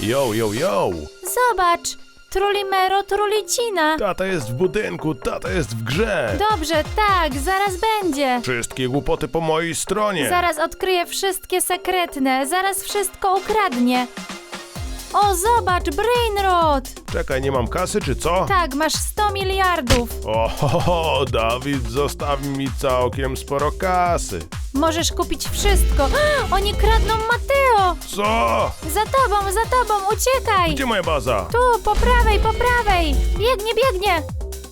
Yo, yo, yo! Zobacz! Trulimero Trulicina. Tata jest w budynku, tata jest w grze! Dobrze, tak, zaraz będzie. Wszystkie głupoty po mojej stronie! Zaraz odkryje wszystkie sekretne, zaraz wszystko ukradnie. O, zobacz, Brainrot! Czekaj, nie mam kasy czy co? Tak, masz 100 miliardów. O, ho, ho, Dawid zostawi mi całkiem sporo kasy. Możesz kupić wszystko. Oni kradną Mateo! Co? Za tobą, za tobą, uciekaj! Gdzie moja baza? Tu, po prawej, po prawej! Biegnie, biegnie!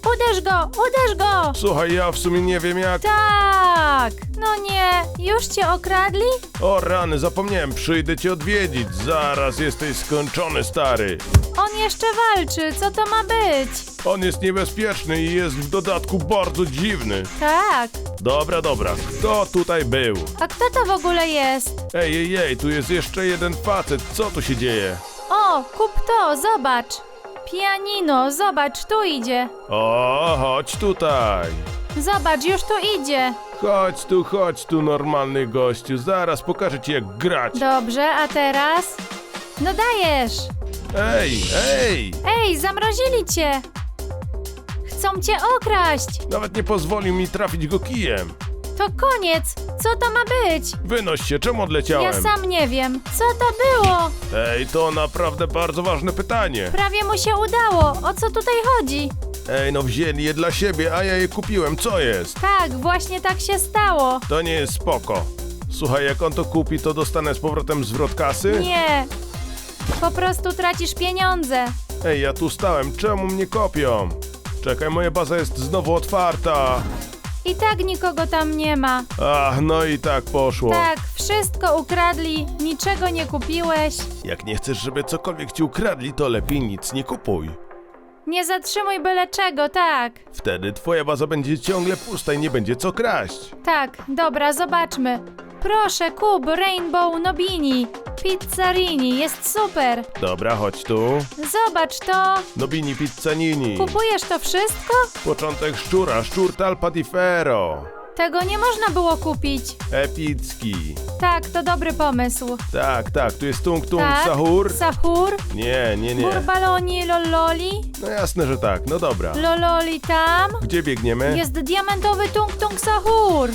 Uderz go, uderz go! Słuchaj, ja w sumie nie wiem jak... Tak! No nie, już cię okradli? O rany, zapomniałem, przyjdę cię odwiedzić. Zaraz jesteś skończony, stary. On jeszcze walczy, co to ma być? On jest niebezpieczny i jest w dodatku bardzo dziwny. Tak. Dobra, dobra, kto tutaj był? A kto to w ogóle jest? Ej, ej, ej, tu jest jeszcze jeden facet, co tu się dzieje? O, kup to, zobacz. Pianino, zobacz, tu idzie. O, chodź tutaj. Zobacz, już tu idzie. Chodź tu, chodź tu, normalny gościu, zaraz pokażę ci jak grać. Dobrze, a teraz? No dajesz. Ej, ej! Ej, zamrozili cię. Chcą cię okraść. Nawet nie pozwolił mi trafić go kijem. To koniec. Co to ma być? Wynoś się, czemu odleciałem? Ja sam nie wiem. Co to było? Ej, to naprawdę bardzo ważne pytanie. Prawie mu się udało. O co tutaj chodzi? Ej, no wzięli je dla siebie, a ja je kupiłem, co jest? Tak, właśnie tak się stało. To nie jest spoko. Słuchaj, jak on to kupi, to dostanę z powrotem zwrot kasy? Nie. Po prostu tracisz pieniądze. Ej, ja tu stałem, czemu mnie kopią? Czekaj, moja baza jest znowu otwarta. I tak nikogo tam nie ma. Ach, no i tak poszło. Tak, wszystko ukradli, niczego nie kupiłeś. Jak nie chcesz, żeby cokolwiek ci ukradli, to lepiej nic nie kupuj. Nie zatrzymuj byle czego, tak. Wtedy twoja baza będzie ciągle pusta i nie będzie co kraść. Tak, dobra, zobaczmy. Proszę, kup Rainbow Nobini. Pizzarini, jest super. Dobra, chodź tu. Zobacz to. Nobini Pizzanini. Kupujesz to wszystko? Początek szczura, szczur Talpa di Ferro. Tego nie można było kupić. Epicki. Tak, to dobry pomysł. Tak, tak, tu jest tung tung tak, sahur. Sahur. Nie, nie, nie. Burbaloni Lololi. No jasne, że tak, no dobra. Lololi tam. Gdzie biegniemy? Jest diamentowy tung tung sahur.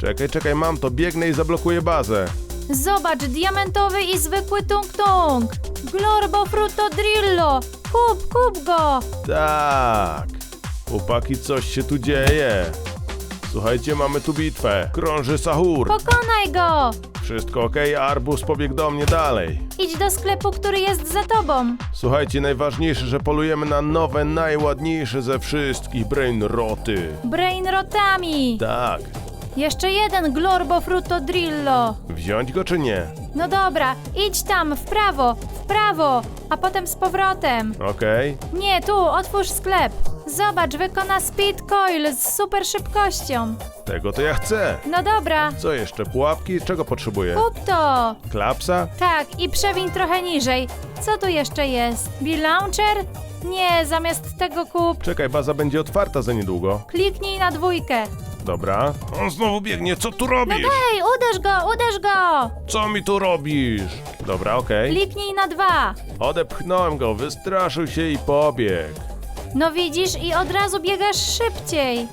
Czekaj, czekaj, mam to, biegnę i zablokuję bazę. Zobacz, diamentowy i zwykły tung tung. Glorbo frutto drillo. Kup, kup go. Tak. Chłopaki, coś się tu dzieje. Słuchajcie, mamy tu bitwę. Krąży sahur. Pokonaj go. Wszystko ok, Arbus pobiegł do mnie dalej. Idź do sklepu, który jest za tobą. Słuchajcie, najważniejsze, że polujemy na nowe, najładniejsze ze wszystkich brainroty. Brainrotami. Tak. Jeszcze jeden Glorbo frutto drillo. Wziąć go czy nie? No dobra, idź tam, w prawo, w prawo, a potem z powrotem. Okej. Nie, tu, otwórz sklep. Zobacz, wykona speed coil z super szybkością. Tego to ja chcę. No dobra, Co jeszcze? Pułapki? Czego potrzebuję? kup to. Klapsa? Tak, i przewiń trochę niżej. Co tu jeszcze jest? Bill Launcher? Nie, zamiast tego kup. Czekaj, baza będzie otwarta za niedługo. Kliknij na dwójkę. Dobra. On znowu biegnie, co tu robisz? Ej, uderz go, uderz go! Co mi tu robisz? Dobra, okej. Kliknij na dwa. Odepchnąłem go, wystraszył się i pobiegł. No widzisz, i od razu biegasz szybciej.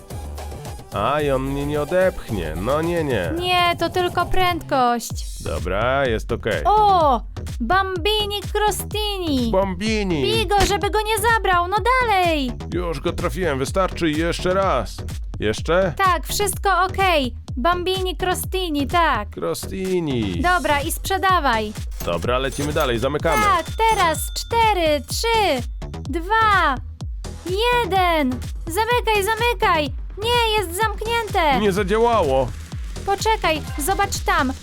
A, i on mnie nie odepchnie. No nie, nie. Nie, to tylko prędkość. Dobra, jest okej. O! Bambini Crostini! Bombini! Bij go, żeby go nie zabrał, no dalej! Już go trafiłem, wystarczy i jeszcze raz. Jeszcze? Tak, wszystko okej. Bambini Crostini, tak. Crostini. Dobra, i sprzedawaj. Dobra, lecimy dalej, zamykamy. Tak, teraz cztery, trzy, dwa, jeden. Zamykaj, zamykaj. Nie, jest zamknięte. Nie zadziałało. Poczekaj, zobacz tam.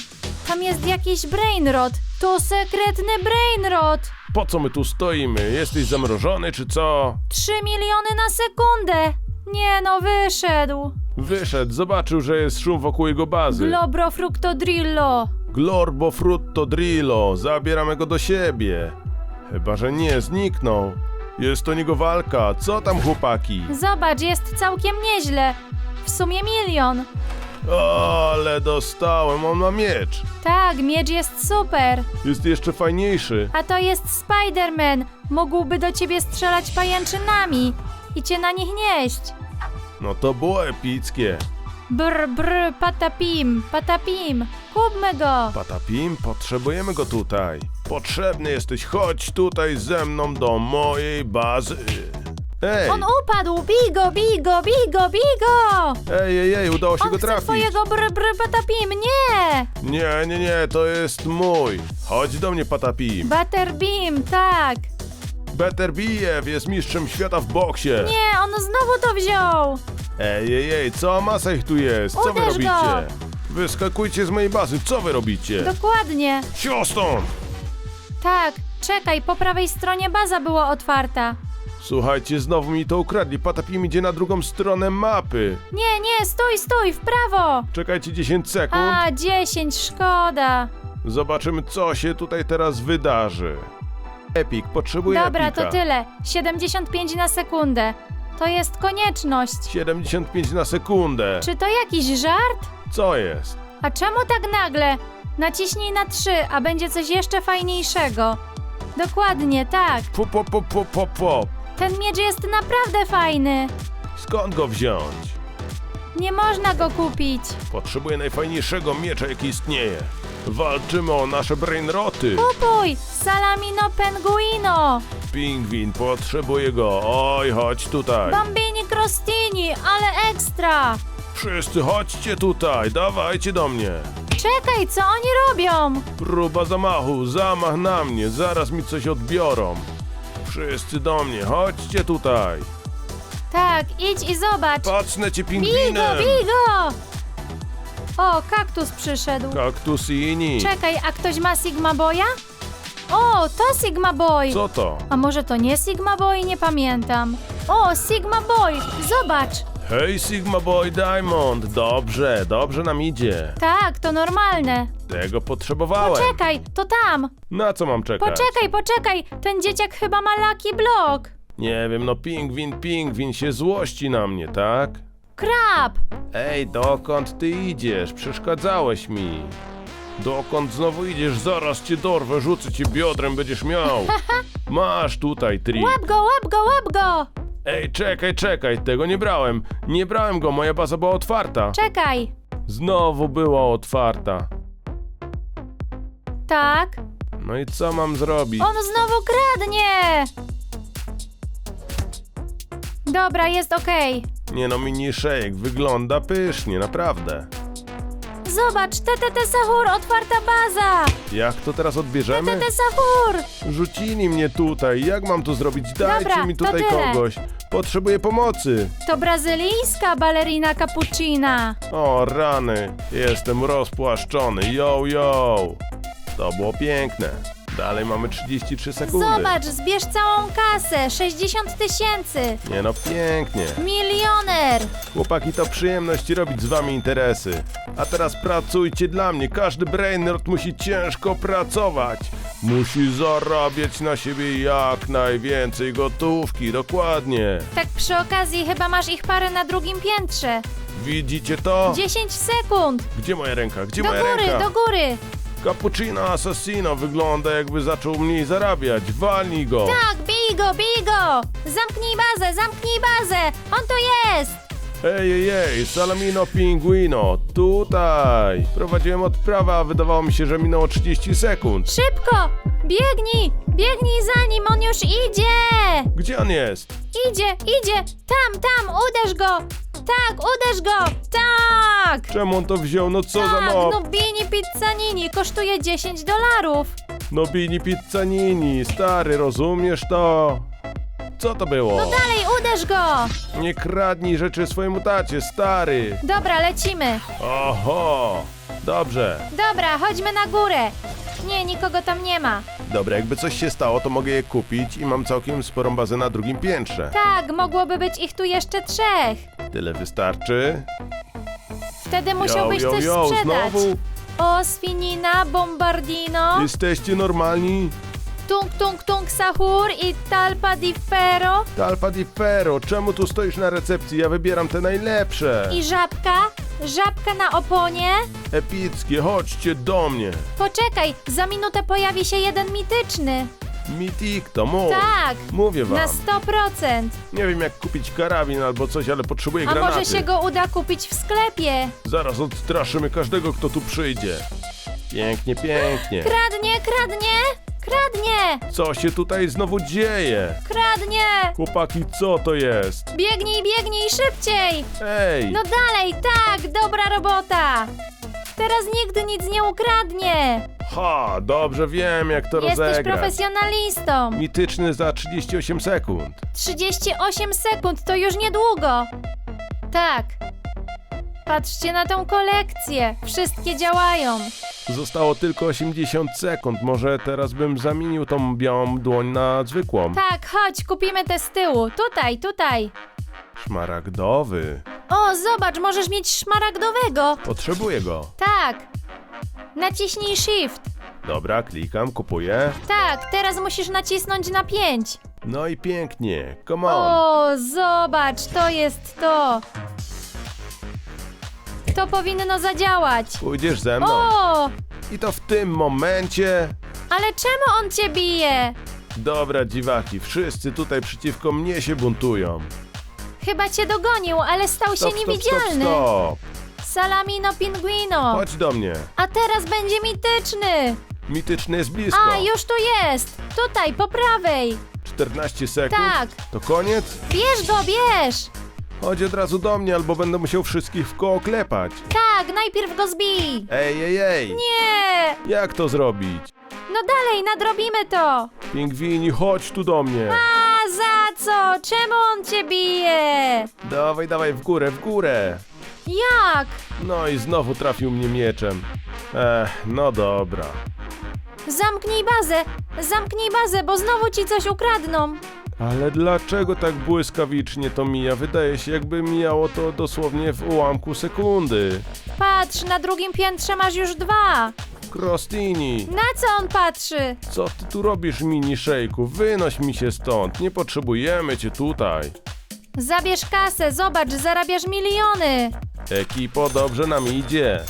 Tam jest jakiś brainrot. To sekretny brainrot. Po co my tu stoimy? Jesteś zamrożony czy co? Trzy miliony na sekundę. Nie no, wyszedł. Wyszedł, zobaczył, że jest szum wokół jego bazy. Globro fructodrillo. Glorbo frutto drillo, zabieramy go do siebie. Chyba, że nie, zniknął. Jest to niego walka, co tam chłopaki? Zobacz, jest całkiem nieźle. W sumie milion. Ale dostałem, on ma miecz. Tak, miecz jest super. Jest jeszcze fajniejszy. A to jest Spider-Man. Mógłby do ciebie strzelać pajęczynami i cię na nich nieść. No to było epickie. Brr, brr, patapim, patapim. Kupmy go. Patapim, potrzebujemy go tutaj. Potrzebny jesteś, chodź tutaj ze mną do mojej bazy. Ej, On upadł, bij go, bij go, bij go, bij go. ej, ej, ej, udało się On go chce trafić. twojego brr, brr, patapim, nie. Nie, nie, nie, to jest mój. Chodź do mnie, Patapim. Butterbeam, tak. Better Bijew jest mistrzem świata w boksie. Nie, on znowu to wziął. Ej, ej, ej, co masa ich tu jest? Co wy Uderz robicie? go. Wyskakujcie z mojej bazy, co wy robicie? Dokładnie. Sio stąd! Tak, czekaj, po prawej stronie baza była otwarta. Słuchajcie, znowu mi to ukradli. Patapim idzie na drugą stronę mapy. Nie, nie, stój, stój, w prawo. Czekajcie 10 sekund. A, 10, szkoda. Zobaczymy, co się tutaj teraz wydarzy. Epic, potrzebuję Dobra, epika. to tyle. 75 na sekundę. To jest konieczność. 75 na sekundę. Czy to jakiś żart? Co jest? A czemu tak nagle? Naciśnij na 3, a będzie coś jeszcze fajniejszego. Dokładnie, tak. Po, po, po, po, po, po. Ten miecz jest naprawdę fajny. Skąd go wziąć? Nie można go kupić. Potrzebuję najfajniejszego miecza, jaki istnieje. Walczymy o nasze brainroty. Kupuj! Salamino Penguino! Pingwin, potrzebuję go. Oj, chodź tutaj. Bambini Crostini, ale ekstra! Wszyscy chodźcie tutaj, dawajcie do mnie. Czekaj, co oni robią? Próba zamachu, zamach na mnie, zaraz mi coś odbiorą. Wszyscy do mnie, chodźcie tutaj. Tak, idź i zobacz. Patrznę cię Bij go, pingwinem. bij go! O, kaktus przyszedł. Kaktus i inni. Czekaj, a ktoś ma Sigma Boya? O, to Sigma Boy! Co to? A może to nie Sigma Boy? Nie pamiętam. O, Sigma Boy! Zobacz! Hej Sigma Boy Diamond, dobrze, dobrze nam idzie. Tak, to normalne. Tego potrzebowałem. Poczekaj, to tam. Na co mam czekać? Poczekaj, poczekaj. Ten dzieciak chyba ma Lucky Block. Nie wiem, no pingwin, pingwin się złości na mnie, tak? Krab! Ej, dokąd ty idziesz? Przeszkadzałeś mi. Dokąd znowu idziesz? Zaraz cię dorwę, rzucę cię biodrem, będziesz miał. Masz tutaj trik. Łap go, łap go, łap go! Ej, czekaj, czekaj, tego nie brałem. Nie brałem go, moja baza była otwarta. Czekaj. Znowu była otwarta. Tak. No i co mam zrobić? On znowu kradnie! Dobra, jest okej. Nie no, mini shake wygląda pysznie, naprawdę. Zobacz, TTT Sahur, otwarta baza! Jak to teraz odbierzemy? TTT Sahur! Rzucili mnie tutaj, jak mam to zrobić? Dajcie Dobra, mi to tutaj tyle. kogoś. Potrzebuję pomocy. To brazylijska balerina cappuccina. O rany, jestem rozpłaszczony, yo yo. To było piękne. Dalej mamy 33 sekundy. Zobacz, zbierz całą kasę, 60 tysięcy. Nie no, pięknie. Milioner! Chłopaki, to przyjemność robić z wami interesy. A teraz pracujcie dla mnie. Każdy brainerd musi ciężko pracować. Musi zarabiać na siebie jak najwięcej gotówki, dokładnie. Tak przy okazji chyba masz ich parę na drugim piętrze. Widzicie to? 10 sekund! Gdzie moja ręka? Gdzie Do moja góry, ręka? do góry! Cappuccino Assassino wygląda jakby zaczął mniej zarabiać. Walnij go! Tak, bij go, bij go! Zamknij bazę, zamknij bazę! On tu jest! Ej, ej, ej, Salamino Pinguino, tutaj! Prowadziłem odprawę, a wydawało mi się, że minęło 30 sekund. Szybko! Biegnij! Biegnij za nim, on już idzie! Gdzie on jest? Idzie, idzie! Tam, tam, uderz go! Tak, uderz go! Tak! Czemu on to wziął? No co za tak, mob? no bini pizzanini kosztuje 10 dolarów. No bini pizzanini, stary, rozumiesz to? Co to było? No dalej, uderz go! Nie kradnij rzeczy swojemu tacie, stary! Dobra, lecimy. Oho! Dobrze. Dobra, chodźmy na górę. Nie, nikogo tam nie ma. Dobra, jakby coś się stało, to mogę je kupić i mam całkiem sporą bazę na drugim piętrze. Tak, mogłoby być ich tu jeszcze trzech. Tyle wystarczy. Wtedy musiałbyś yo, coś yo, sprzedać. znowu? O, Swinina, Bombardino, Jesteście normalni? Tung Tung Tung Sahur i Talpa di Ferro Talpa di Ferro, czemu tu stoisz na recepcji? Ja wybieram te najlepsze. i Żabka. Żabka na oponie? Epickie, chodźcie do mnie. Poczekaj, za minutę pojawi się jeden mityczny. Mitik to mów. Tak, Mówię wam. na 100%. Nie wiem jak kupić karabin albo coś, ale potrzebuję A granaty. może się go uda kupić w sklepie? Zaraz odstraszymy każdego, kto tu przyjdzie. Pięknie, pięknie. Kradnie, kradnie, kradnie, Co się tutaj znowu dzieje? kradnie! Chłopaki, co to jest? Biegnij, biegnij szybciej! Ej! No dalej, tak, dobra robota! Teraz nigdy nic nie ukradnie! Ha, dobrze wiem jak to Jesteś rozegrać. profesjonalistą! Mityczny za 38 sekund. 38 sekund to już niedługo! Tak. Patrzcie na tą kolekcję. Wszystkie działają. Zostało tylko 80 sekund. Może teraz bym zamienił tą białą dłoń na zwykłą. Tak, chodź, kupimy te z tyłu. Tutaj, tutaj. Szmaragdowy. O, zobacz, możesz mieć szmaragdowego. Potrzebuję go. Tak. Naciśnij shift. Dobra, klikam, kupuję. Tak, teraz musisz nacisnąć na 5. No i pięknie. Come on. O, zobacz, to jest to. To powinno zadziałać. Pójdziesz ze mną. O, I to w tym momencie. ale czemu on cię bije? Dobra, dziwaki, wszyscy tutaj przeciwko mnie się buntują. Chyba cię dogonił, ale stał się Stop, stop, stop, niewidzialny. stop. Salamino pinguino. Chodź do mnie. A teraz będzie mityczny. Mityczny jest blisko. A, już tu jest. Tutaj, po prawej. 14 sekund. Tak. To koniec? Bierz go, bierz. Chodź od razu do mnie, albo będę musiał wszystkich w koło klepać. Tak, najpierw go zbij. Ej, ej, ej! Nie. Jak to zrobić? No dalej, nadrobimy to. Pingwini, chodź tu do mnie! A za co? Czemu on cię bije? Dawaj, dawaj, w górę, w górę! Jak? No i znowu trafił mnie mieczem. Ech, no dobra. Zamknij bazę, zamknij bazę, bo znowu ci coś ukradną. Ale dlaczego tak błyskawicznie to mija? Wydaje się, jakby mijało to dosłownie w ułamku sekundy. Patrz, na drugim piętrze masz już dwa. Krostini, Na co on patrzy? co ty tu robisz, mini szejku? Wynoś mi się stąd, nie potrzebujemy cię tutaj. Zabierz kasę, zobacz, zarabiasz miliony. Ekipo, dobrze nam idzie.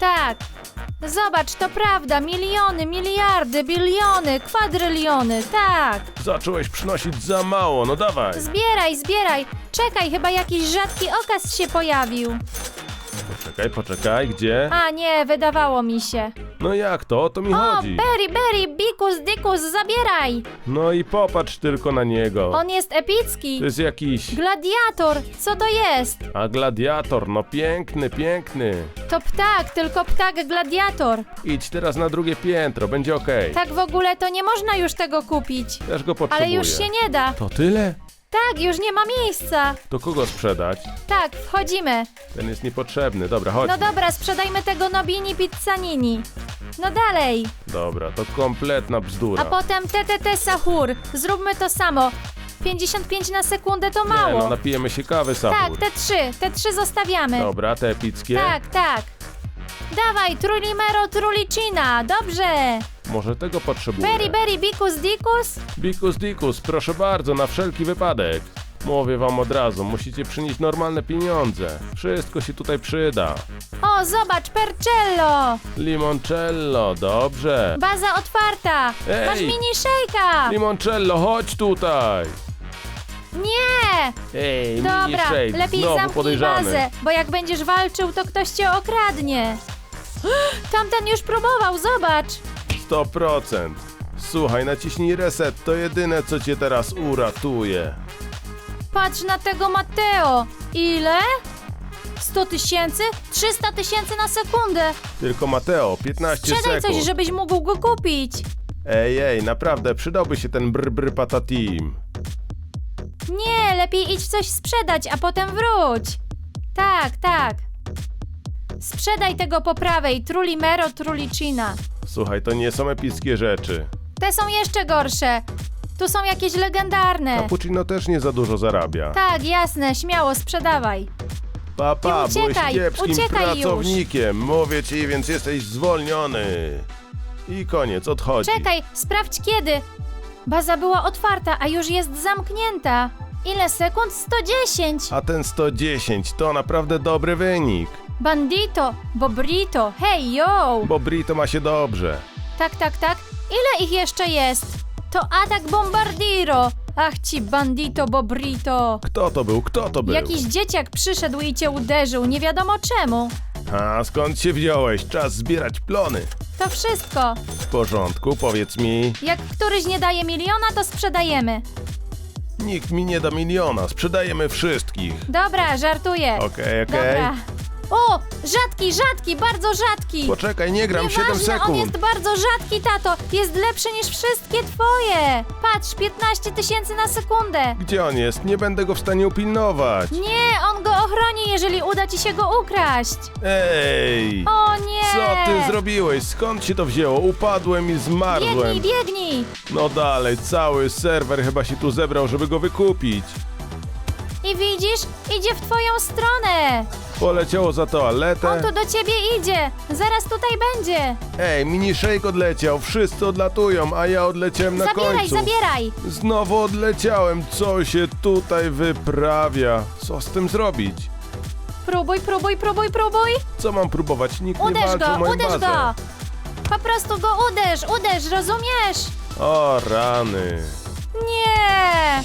Tak. Zobacz, to prawda, miliony, miliardy, biliony, kwadryliony, tak. Zacząłeś przynosić za mało, no dawaj. Zbieraj, zbieraj. Czekaj, chyba jakiś rzadki okaz się pojawił. Poczekaj, poczekaj, gdzie? A nie, wydawało mi się. No jak to? O to mi O, chodzi. Berry, Berry, Bikus, Dikus, zabieraj. No i popatrz tylko na niego. On jest epicki. To jest jakiś... Gladiator, co to jest? A gladiator, no piękny, piękny. To ptak, tylko ptak gladiator. Idź teraz na drugie piętro, będzie okej. Tak w ogóle to nie można już tego kupić. Też go potrzebuję. Ale już się nie da. To tyle? Tak, już nie ma miejsca. To kogo sprzedać? Tak, wchodzimy. Ten jest niepotrzebny. Dobra, chodź. No dobra, sprzedajmy tego Nobini Pizzanini. No dalej. Dobra, to kompletna bzdura. A potem TTT Sahur. Zróbmy to samo. 55 na sekundę to Nie, mało. no napijemy się kawy, tak, Sahur. te trzy, te trzy zostawiamy. Dobra, te epickie. Tak, tak. Dawaj, Trulimero Trulicina, dobrze. Może tego potrzebuję. Berry, Berry, Bikus, Dikus. Bikus Dikus, proszę bardzo, na wszelki wypadek. Mówię wam od razu, musicie przynieść normalne pieniądze. Wszystko się tutaj przyda. O, zobacz, Percello. Limoncello, dobrze. Baza otwarta. Ej. Masz mini szejka. Limoncello, chodź tutaj. Nie. Ej, mini Dobra, shake, lepiej znowu zamknij podejrzany. bazę, bo jak będziesz walczył, to ktoś cię okradnie. Tamten już próbował, zobacz. 100%. Słuchaj, naciśnij reset, to jedyne co cię teraz uratuje. Patrz na tego Matteo. Ile? 100 tysięcy? 300 tysięcy na sekundę. Tylko Mateo, 15 Sprzedaj sekund. coś, żebyś mógł go kupić. Ej, ej, naprawdę, przydałby się ten brr brr patatim. Nie, lepiej idź coś sprzedać, a potem wróć. Tak, tak. Sprzedaj tego po prawej, Trulimero Trulicina. Słuchaj, to nie są epickie rzeczy. Te są jeszcze gorsze. Tu są jakieś legendarne. Cappuccino też nie za dużo zarabia. Tak, jasne, śmiało, sprzedawaj. Papa, I byłeś uciekaj, kiepskim uciekaj już. pracownikiem. Mówię ci, więc jesteś zwolniony. I koniec, odchodzi. Czekaj, sprawdź kiedy. Baza była otwarta, a już jest zamknięta. Ile sekund? 110. A ten 110 to naprawdę dobry wynik. Bandito, Bobrito, hej yo! Bo Brito ma się dobrze. Tak, tak, tak. Ile ich jeszcze jest? To atak Bombardiro. Ach ci bandito, Bobrito. Kto to był? Kto to był? Jakiś dzieciak przyszedł i cię uderzył, nie wiadomo czemu. A skąd się wziąłeś? Czas zbierać plony. To wszystko. W porządku, powiedz mi. Jak któryś nie daje miliona, to sprzedajemy. Nikt mi nie da miliona, sprzedajemy wszystkich. Dobra, żartuję. Okej, okej. Dobra. O, rzadki, rzadki, bardzo rzadki. Poczekaj, nie gram 7 Nieważne, on sekund. jest bardzo rzadki, tato. Jest lepszy niż wszystkie twoje. Patrz, 15 tysięcy na sekundę. Gdzie on jest? Nie będę go w stanie upilnować. Nie, on go ochroni, jeżeli uda ci się go ukraść. Ej! O nie! Co ty zrobiłeś? Skąd się to wzięło? Upadłem i zmarzłem. Biegnij, biegnij! No dalej, cały serwer chyba się tu zebrał, żeby go wykupić. I widzisz, idzie w twoją stronę. Poleciało za toaletę. On tu do ciebie idzie. Zaraz tutaj będzie. Ej, mini shake odleciał, wszyscy odlatują, a ja odleciałem na zabieraj, końcu. zabieraj. Znowu odleciałem, co się tutaj wyprawia? Co z tym zrobić? Próbuj, próbuj, próbuj, próbuj. Co mam próbować? Nikt nie Uderz walczy o go, moją uderz bazę. go. Po prostu go uderz, uderz, rozumiesz? O rany. Nie!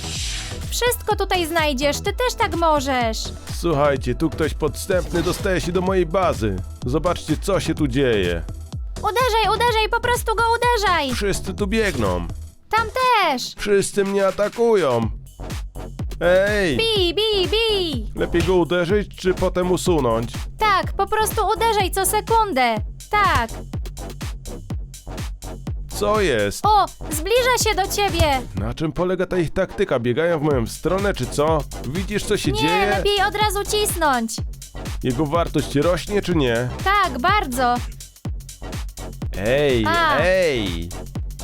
Wszystko tutaj znajdziesz, ty też tak możesz. Słuchajcie, tu ktoś podstępny dostaje się do mojej bazy. Zobaczcie, co się tu dzieje. Uderzaj, uderzaj, po prostu go uderzaj. Wszyscy tu biegną. Tam też. Wszyscy mnie atakują. Ej! Bij, bij, bij. Lepiej go uderzyć, czy potem usunąć? Tak, po prostu uderzaj co sekundę. Tak. Co jest? O, zbliża się do ciebie. Na czym polega ta ich taktyka? Biegają w moją stronę, czy co? Widzisz, co się Nie, dzieje? lepiej od razu cisnąć. Jego wartość rośnie, czy nie? Tak, bardzo. Ej, A. ej!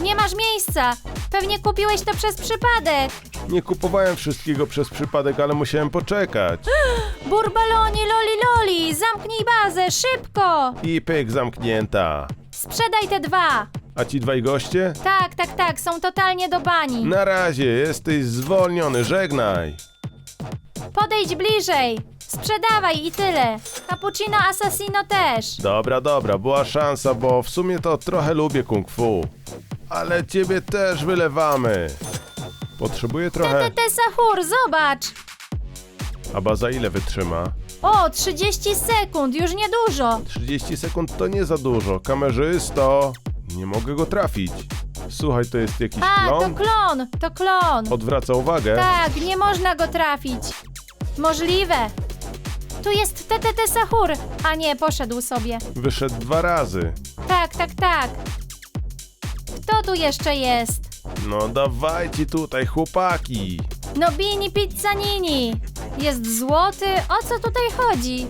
Nie masz miejsca. Pewnie kupiłeś to przez przypadek. Nie kupowałem wszystkiego przez przypadek, ale musiałem poczekać. Burbaloni, loli, loli, zamknij bazę, szybko. I pyk zamknięta. Sprzedaj te dwa. A ci dwaj goście? Tak, tak, tak, są totalnie do bani. Na razie, jesteś zwolniony, żegnaj. Podejdź bliżej. Sprzedawaj i tyle. Cappuccino Assassino też. Dobra, dobra, była szansa, bo w sumie to trochę lubię kung fu. Ale ciebie też wylewamy. Potrzebuję trochę. TTT Sahur, zobacz. A baza ile wytrzyma? O, 30 sekund, już niedużo. 30 sekund to nie za dużo. Kamerzysto! Nie mogę go trafić. Słuchaj, to jest jakiś A, to klon? klon, to klon. Odwraca uwagę. Tak, nie można go trafić. Możliwe. Tu jest TTT Sahur. A nie, poszedł sobie. Wyszedł dwa razy. Tak, tak, tak. Kto tu jeszcze jest? No dawajcie tutaj, chłopaki. Nobini Pizzanini. Jest złoty. O co tutaj chodzi?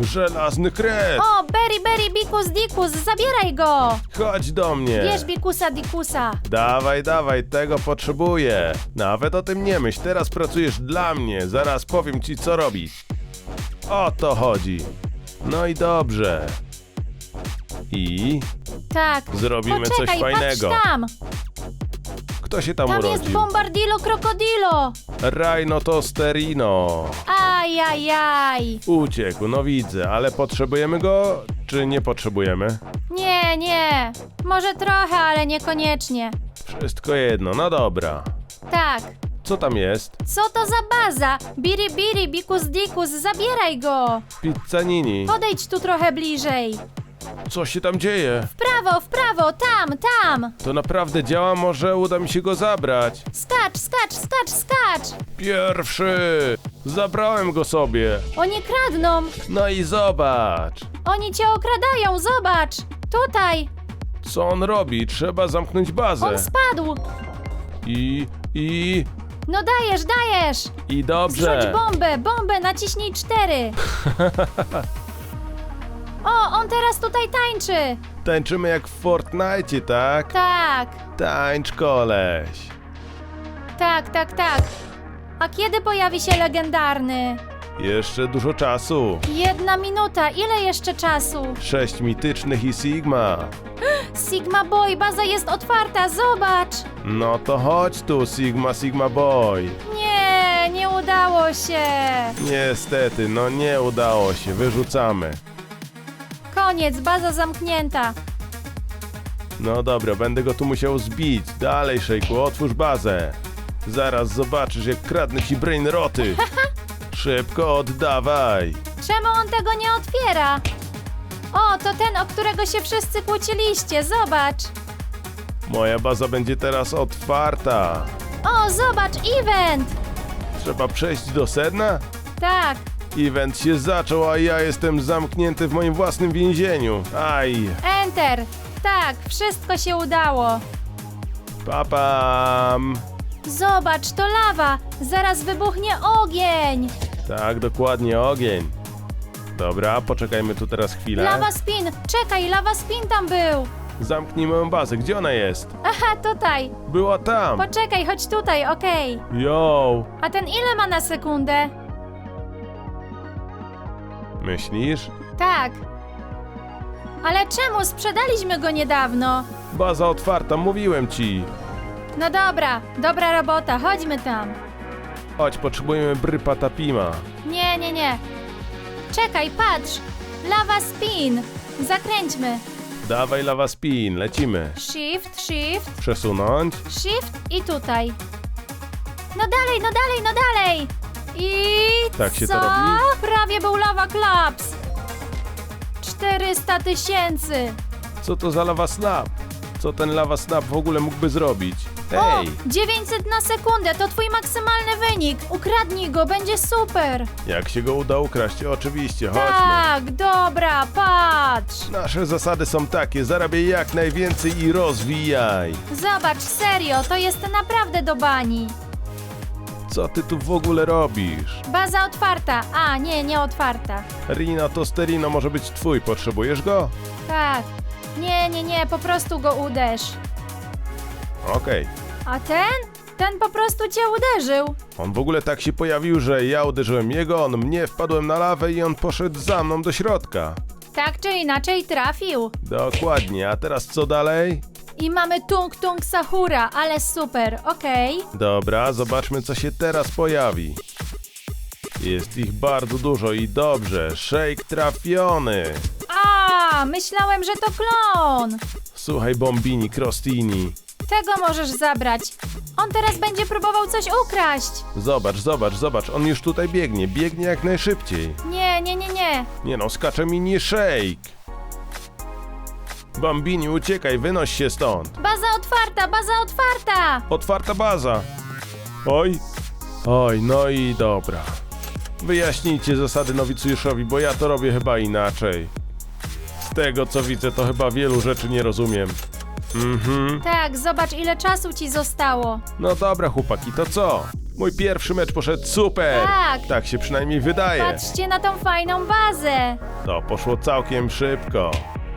Żelazny kret! O, Berry Berry Bikus Dikus, zabieraj go! Chodź do mnie! Bierz Bikusa Dikusa. Dawaj, dawaj, tego potrzebuję. Nawet o tym nie myśl, teraz pracujesz dla mnie, zaraz powiem ci co robić. O to chodzi. No i dobrze. I Tak. Zrobimy coś Poczekaj, fajnego. patrz tam. Kto się tam, Tam jest urodził? Bombardilo Krokodilo. Rhino Tosterino. Ajajaj. Uciekł, no widzę, ale potrzebujemy go, czy nie potrzebujemy? Nie, nie. Może trochę, ale niekoniecznie. Wszystko jedno, no dobra. Tak. Co tam jest? Co to za baza? Biri Biri Bikus Dikus, zabieraj go. Pizzanini. Podejdź tu trochę bliżej. Co się tam dzieje? W prawo, w prawo, tam, tam. To naprawdę działa, może uda mi się go zabrać. Skacz, skacz, skacz, skacz. Pierwszy! Zabrałem go sobie. Oni kradną. No i zobacz. Oni cię okradają, zobacz. Tutaj. Co on robi? Trzeba zamknąć bazę. On spadł. I, i, No dajesz, dajesz. i Zrzuć dobrze. bombę, bombę, naciśnij cztery. O, on teraz tutaj tańczy. Tańczymy jak w Fortnite, tak? Tak, Tańcz koleś. tak, tak, tak. A kiedy pojawi się legendarny? Jeszcze dużo czasu. Jedna minuta, ile jeszcze czasu? Sześć mitycznych i Sigma. Sigma Boy, baza jest otwarta, zobacz. No to chodź tu, Sigma, Sigma Boy. Nie, nie udało się! Niestety, no nie udało się, wyrzucamy. Koniec, baza zamknięta. No dobra, będę go tu musiał zbić. Dalej, Szejku, otwórz bazę. Zaraz zobaczysz, jak kradnę ci brainroty. Szybko oddawaj. Czemu on tego nie otwiera? O, to ten, o którego się wszyscy kłóciliście, zobacz. Moja baza będzie teraz otwarta. O, zobacz, event! Trzeba przejść do sedna? Tak, Event się zaczął, a ja jestem zamknięty w moim własnym więzieniu. Aj, enter. Tak, wszystko się udało. papam. Zobacz, to lawa. Zaraz wybuchnie ogień. Tak, dokładnie, ogień. Dobra, poczekajmy tu teraz chwilę. Lawa spin. Czekaj, lawa spin tam był. Zamknij moją bazę, gdzie ona jest? Aha, tutaj. Była tam. Poczekaj, chodź tutaj, okej. Yo, A ten ile ma na sekundę? Myślisz? Tak. Ale czemu? Sprzedaliśmy go niedawno. Baza otwarta, mówiłem ci. No dobra, dobra robota, chodźmy tam. Chodź, potrzebujemy brypa tapima. Nie, nie, nie. Czekaj, patrz. Lawa spin. Zakręćmy. Dawaj lawa spin, lecimy. Shift, shift, Przesunąć. shift i tutaj. No dalej, no dalej, no dalej. I Tak się co? to robi? Prawie był lawa klaps. 400 tysięcy. Co to za lawa snap? Co ten lawa snap w ogóle mógłby zrobić? O, Ej, 900 na sekundę, to twój maksymalny wynik. Ukradnij go, będzie super. jak się go uda ukraść? Oczywiście, chodźmy. Tak, dobra, patrz. Nasze zasady są takie, zarabiaj jak najwięcej i rozwijaj. Zobacz, serio, to jest naprawdę do bani. Co ty tu w ogóle robisz? Baza otwarta. A, nie, nie otwarta. Rino Tosterino może być twój, potrzebujesz go? Tak. Nie, nie, nie, po prostu go uderz. Okej. A ten? Ten po prostu cię uderzył. On w ogóle tak się pojawił, że ja uderzyłem jego, on mnie, wpadłem na lawę i on poszedł za mną do środka. Tak czy inaczej trafił. Dokładnie, a teraz co dalej? I mamy Tung Tung Sahura, ale super, okej. Dobra, zobaczmy co się teraz pojawi. Jest ich bardzo dużo i dobrze. Shake trafiony. A, myślałem, że to klon. Słuchaj, Bombini, Crostini. Tego możesz zabrać. On teraz będzie próbował coś ukraść. Zobacz, zobacz, zobacz, on już tutaj biegnie, biegnie jak najszybciej. Nie, nie, nie, nie. Nie no, skacze mini Shake. Bambini, uciekaj, wynoś się stąd. Baza otwarta, baza otwarta. Otwarta baza. Oj. Oj, no i dobra. Wyjaśnijcie zasady nowicjuszowi, bo ja to robię chyba inaczej. Z tego co widzę, to chyba wielu rzeczy nie rozumiem. Mhm. Tak, zobacz ile czasu ci zostało. No dobra, chłopaki, to co? Mój pierwszy mecz poszedł super. Tak. Tak się przynajmniej wydaje. Patrzcie na tą fajną bazę. To poszło całkiem szybko.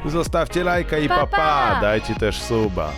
Zostawcie lajka i Pa, papa, pa. dajcie też suba.